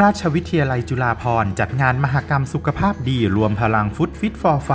ราชวิทยาลัยจุฬาภรณ์จัดงานมหกรรมสุขภาพดีรวมพลังฟุตฟิตฟอร์ไฟ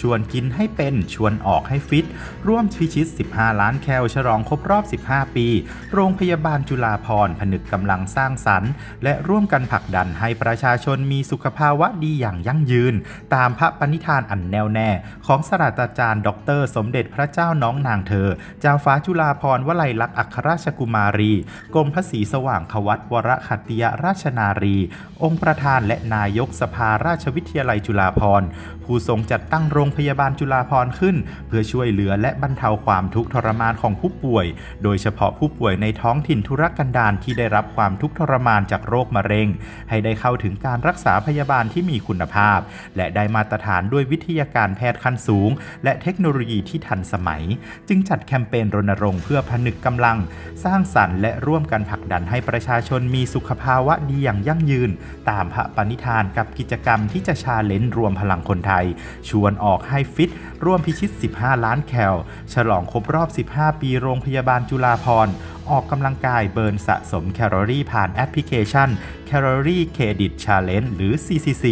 ชวนกินให้เป็นชวนออกให้ฟิต ร่วมพิชิต 15 ล้านแคลฉลองครบรอบ 15 ปี โรงพยาบาลจุฬาภรณ์ผนึกกำลังสร้างสรรค์ และร่วมกันผลักดันให้ประชาชนมีสุขภาวะดีอย่างยั่งยืน ตามพระปณิธานอันแน่วแน่ ของศาสตราจารย์ ดร สมเด็จพระเจ้าน้องนางเธอ เจ้าฟ้าจุฬาภรณ์วลัยลักษณ์อัครราชกุมารีกรมพระศรีสว่างควัตวรขัตติยราชนารี องค์ประธานและนายกสภาราชวิทยาลัยจุฬาภรณ์ ผู้ทรงจัดตั้งโรงพยาบาลจุฬาภรณ์ขึ้น เพื่อช่วยเหลือและบรรเทาความทุกข์ทรมานของผู้ป่วย โดยเฉพาะผู้ป่วยในท้องถิ่นธุรกันดารที่ได้รับความทุกข์ทรมานจากโรคมะเร็ง ให้ได้เข้าถึงการรักษาพยาบาลที่มีคุณภาพ และได้มาตรฐานด้วยวิทยาการแพทย์ขั้นสูง และเทคโนโลยีที่ทันสมัย จึงจัดแคมเปญรณรงค์เพื่อผนึกกำลัง สร้างสรรค์และร่วมกันผลักดันให้ประชาชนมีสุขภาวะดีอย่างยั่งยืน ตามพระปณิธานกับกิจกรรมที่จะชาเลนจ์รวมพลังคนไทย ชวนออกให้ฟิต ร่วมพิชิต 15 ล้านแคลฉลองครบรอบ 15 ปีโรงพยาบาลจุฬาภรณ์ ออกกำลังกายเบิร์นสะสมแคลอรี่ผ่านแอปพลิเคชัน Calorie Credit Challenge หรือ CCC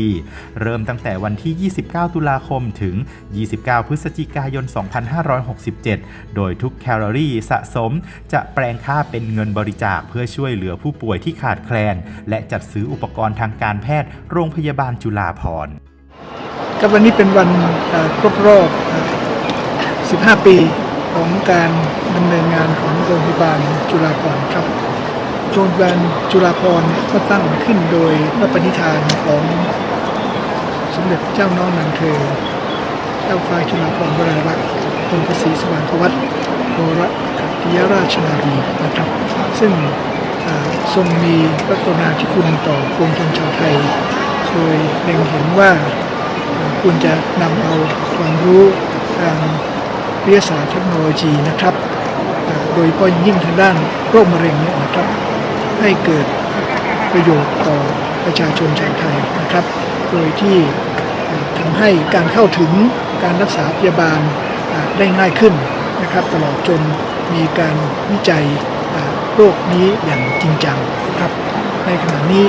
เริ่มตั้งแต่วันที่ 29 ตุลาคมถึง 29 พฤศจิกายน 2567 โดยทุกแคลอรี่สะสมจะแปลงค่าเป็นเงินบริจาคเพื่อช่วยเหลือผู้ป่วยที่ขาดแคลน และจัดซื้ออุปกรณ์ทางการแพทย์โรงพยาบาลจุฬาภรณ์ครับวันนี้เป็นวันครบรอบ 15 ปี ของการดำเนินงานของโรงพยาบาลจุฬาภรณ์ครับ โรงพยาบาลจุฬาภรณ์ก็ตั้งขึ้นโดยพระปณิธานของสมเด็จเจ้าน้องนางเธอ เจ้าฟ้าจุฬาภรณ์วรารักษ์กรมพระศรีสว่างควัตโอรกัตติยราชนารีนะครับ ซึ่งทรงมีพระกรุณาธิคุณต่อปวงชนชาวไทย โดยเล็งเห็นว่าควรจะนำเอาความรู้ทาง วิทยาศาสตร์เทคโนโลยีนะครับโดยเฉพาะอย่างยิ่งทางด้านโรคมะเร็งเนี่ยนะครับ ให้เกิดประโยชน์ต่อประชาชนชาวไทยนะครับ โดยที่เอ่อทำให้การเข้าถึงการรักษาพยาบาลได้ง่ายขึ้นนะครับ ตลอดจนมีการวิจัยโรคนี้อย่างจริงจังครับ ในขณะนี้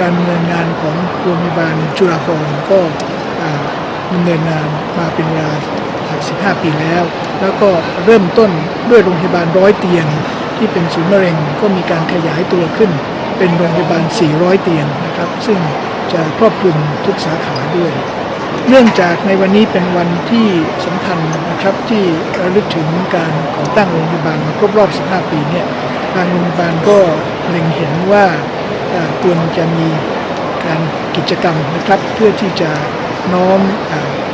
การดำเนินงานของโรงพยาบาลจุฬาภรณ์ก็ดำเนินงานมาเป็นเวลา 15ปีแล้ว แล้วก็เริ่มต้นด้วยโรงพยาบาลร้อยเตียง ที่เป็นศูนย์มะเร็งก็มีการขยายตัวขึ้น เป็นโรงพยาบาล 400 เตียงนะครับ ซึ่งจะครอบคลุมทุกสาขาด้วย เนื่องจากในวันนี้เป็นวันที่สำคัญนะครับที่ระลึกถึงการก่อตั้งโรงพยาบาลมาครบรอบ 15 ปีเนี่ยทางโรงพยาบาลก็เล็งเห็นว่าควรจะมีการกิจกรรมนะครับ เพื่อที่จะน้อม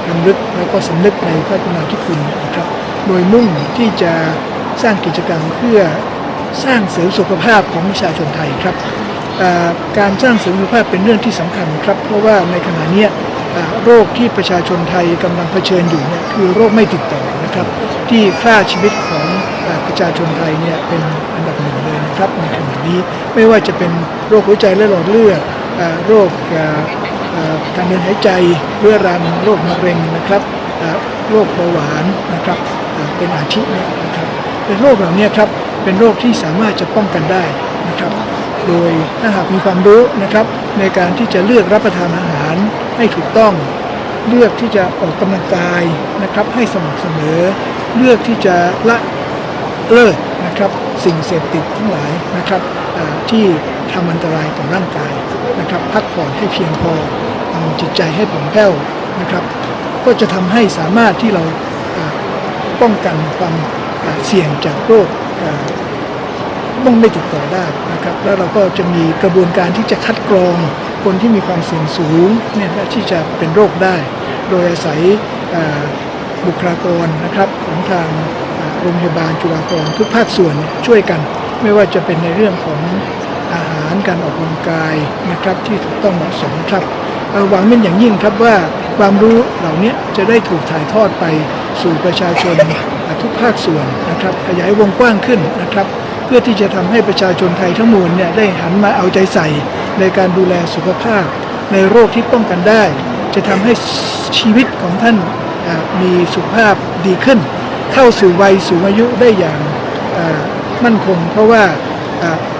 เอ่อรำลึกแล้วก็สำนึกในพระกรุณาธิคุณนะครับ โดยมุ่งที่จะสร้างกิจกรรมเพื่อสร้างเสริมสุขภาพของประชาชนไทยครับการสร้างเสริมสุขภาพเป็นเรื่องที่สำคัญครับ เพราะว่าในขณะนี้โรคที่ประชาชนไทยกำลังเผชิญอยู่เนี่ยคือโรคไม่ติดต่อนะครับ ที่ฆ่าชีวิตของประชาชนไทยเนี่ยเป็นอันดับหนึ่งเลยนะครับในขณะนี้ไม่ว่าจะเป็นโรคหัวใจและหลอดเลือดโรค ทางเดินหายใจเรื้อรังโรคมะเร็งนะครับโรคเบาหวานนะครับเป็นอาทิเนี่ยนะครับเป็นโรคเหล่านี้ครับเป็นโรคที่สามารถจะป้องกันได้นะครับ โดยถ้าหากมีความรู้นะครับในการที่จะเลือกรับประทานอาหารให้ถูกต้อง เลือกที่จะออกกำลังกายนะครับให้สม่ำเสมอ เลือกที่จะละเลิกนะครับสิ่งเสพติดทั้งหลายนะครับที่ทำอันตรายต่อร่างกายนะครับ พักผ่อนให้เพียงพอ ทำจิตใจให้ผ่องแผ้วนะครับ ก็จะทำให้สามารถที่เราป้องกันความเสี่ยงจากโรคอ่าต้องไม่ติดต่อได้นะครับ แล้วเราก็จะมีกระบวนการที่จะคัดกรองคนที่มีความเสี่ยงสูงเนี่ยที่จะเป็นโรคได้ โดยอาศัยบุคลากรนะครับของทางโรงพยาบาลจุฬาภรณ์ทุกภาคส่วนช่วยกัน ไม่ว่าจะเป็นในเรื่องของ อาหารการออกกำลังกายนะครับที่ถูกต้องเหมาะสมครับเอ่อหวังเป็นอย่างยิ่งครับว่าความรู้เหล่านี้จะได้ถูกถ่ายทอดไปสู่ประชาชนทุกภาคส่วนนะครับขยายวงกว้างขึ้นนะครับ เพื่อที่จะทำให้ประชาชนไทยทั้งมวลเนี่ยได้หันมาเอาใจใส่ ในการดูแลสุขภาพ ในโรคที่ป้องกันได้ จะทำให้ชีวิตของท่านมีสุขภาพดีขึ้น เข้าสู่วัยสูงอายุได้อย่างมั่นคง เพราะว่า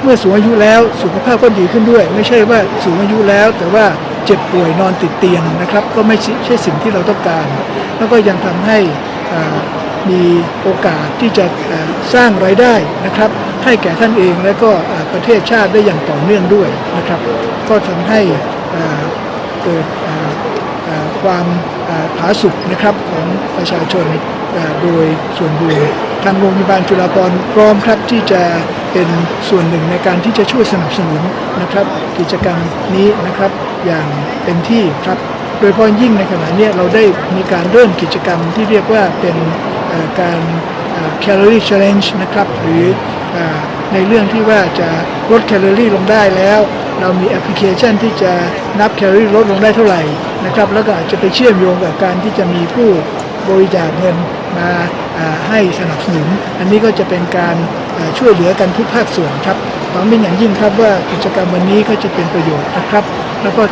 เมื่อสูงอายุแล้วสุขภาพก็ดีขึ้นด้วย ไม่ใช่ว่าสูงอายุแล้ว แต่ว่าเจ็บป่วยนอนติดเตียงนะครับ ก็ไม่ใช่สิ่งที่เราต้องการ แล้วก็ยังทำให้มีโอกาสที่จะสร้างรายได้นะครับ ให้แก่ท่านเองและก็ประเทศชาติได้อย่างต่อเนื่องด้วยนะครับ ก็ทำให้เกิดความผาสุกนะครับของประชาชนโดยส่วนรวมทางโรงพยาบาลจุฬาภรณ์พร้อมครับที่จะ เป็นส่วนหนึ่งในการที่จะช่วยสนับสนุนนะครับ กิจกรรมนี้นะครับอย่างเต็มที่ครับโดยเฉพาะยิ่งในขณะนี้เราได้มีการเริ่มกิจกรรมที่เรียกว่าเป็นการแคลอรี่ challenge นะครับหรืออในเรื่องที่ว่าจะลดแคลอรี่ลงได้แล้ว เรามีแอปพลิเคชันที่จะนับแคลอรี่ลดลงได้เท่าไหร่นะครับแล้วก็อาจจะไปเชื่อมโยงกับการที่จะมีผู้บริจาคเงินมา ให้สนับสนุน อันนี้ก็จะเป็นการช่วยเหลือกันทุกภาคส่วนครับหวังเป็นอย่างยิ่งครับว่ากิจกรรมวันนี้ก็จะเป็นประโยชน์นะครับ แล้วก็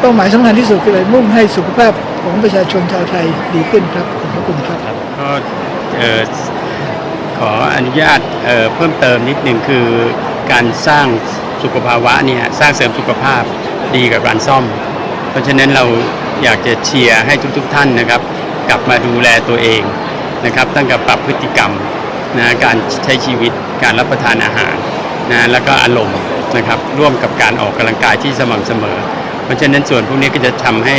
เป้าหมายสำคัญที่สุดคืออะไรมุ่งให้สุขภาพของประชาชนชาวไทยดีขึ้นครับขอบพระคุณครับก็ขออนุญาตเเพิ่มเติมนิดหนึ่งคือการสร้างสุขภาวะเนี่ยสร้างเสริมสุขภาพดีกับการซ่อม เพราะฉะนั้นเราอยากจะเชียร์ให้ทุกๆทท่านนะครับ กลับมาดูแลตัวเอง นะครับตั้งแต่ปรับพฤติกรรมนะการใช้ชีวิตการรับประทานอาหารนะแล้วก็อารมณ์นะครับร่วมกับการออกกำลังกายที่สม่ำเสมอ เพราะฉะนั้นส่วนพวกนี้ก็จะทำให้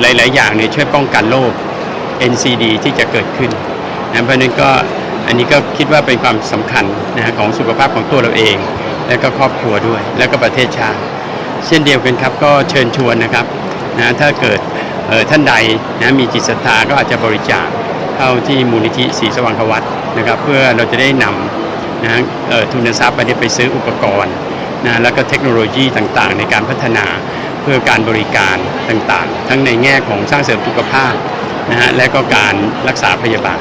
หลาย ๆ อย่างเนี่ยช่วยป้องกันโรค NCD ที่จะเกิดขึ้นนะเพราะฉะนั้นก็อันนี้ก็คิดว่าเป็นความสำคัญนะของสุขภาพของตัวเราเอง และก็ครอบครัวด้วย แล้วก็ประเทศชาติ เช่นเดียวกันครับก็เชิญชวนนะครับนะถ้าเกิด ท่านใดนะมีจิตศรัทธาก็อาจจะบริจาคเข้าที่มูลนิธิศรีสว่างควัตนะครับ เพื่อเราจะได้นำนะทุนทรัพย์ไปได้ไปซื้ออุปกรณ์นะแล้วก็เทคโนโลยีต่างๆ ในการพัฒนาเพื่อการบริการต่างๆ ทั้งในแง่ของสร้างเสริมสุขภาพนะฮะและก็การรักษาพยาบาล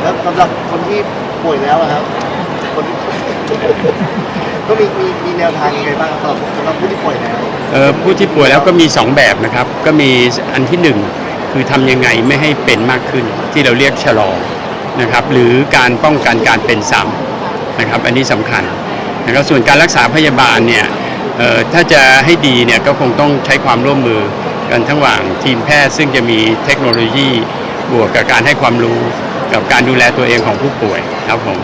แล้วสำหรับคนที่ป่วยแล้วครับคน ก็มีมีมีแนวทางยังไงบ้างครับสำหรับผู้ที่ป่วยแล้วเอ่อผู้ที่ป่วยแล้วก็มี 2 แบบนะครับ ก็มีอันที่ 1 คือทำยังไงไม่ให้เป็นมากขึ้น ที่เราเรียกชะลอนะครับหรือการป้องกันการเป็นซ้ำนะครับอันนี้สำคัญนะครับส่วนการรักษาพยาบาลเนี่ยเอ่อถ้าจะให้ดีเนี่ยก็คงต้องใช้ความร่วมมือกันทั้งหว่างทีมแพทย์ซึ่งจะมีเทคโนโลยีบวกกับการให้ความรู้กับการดูแลตัวเองของผู้ป่วยครับผม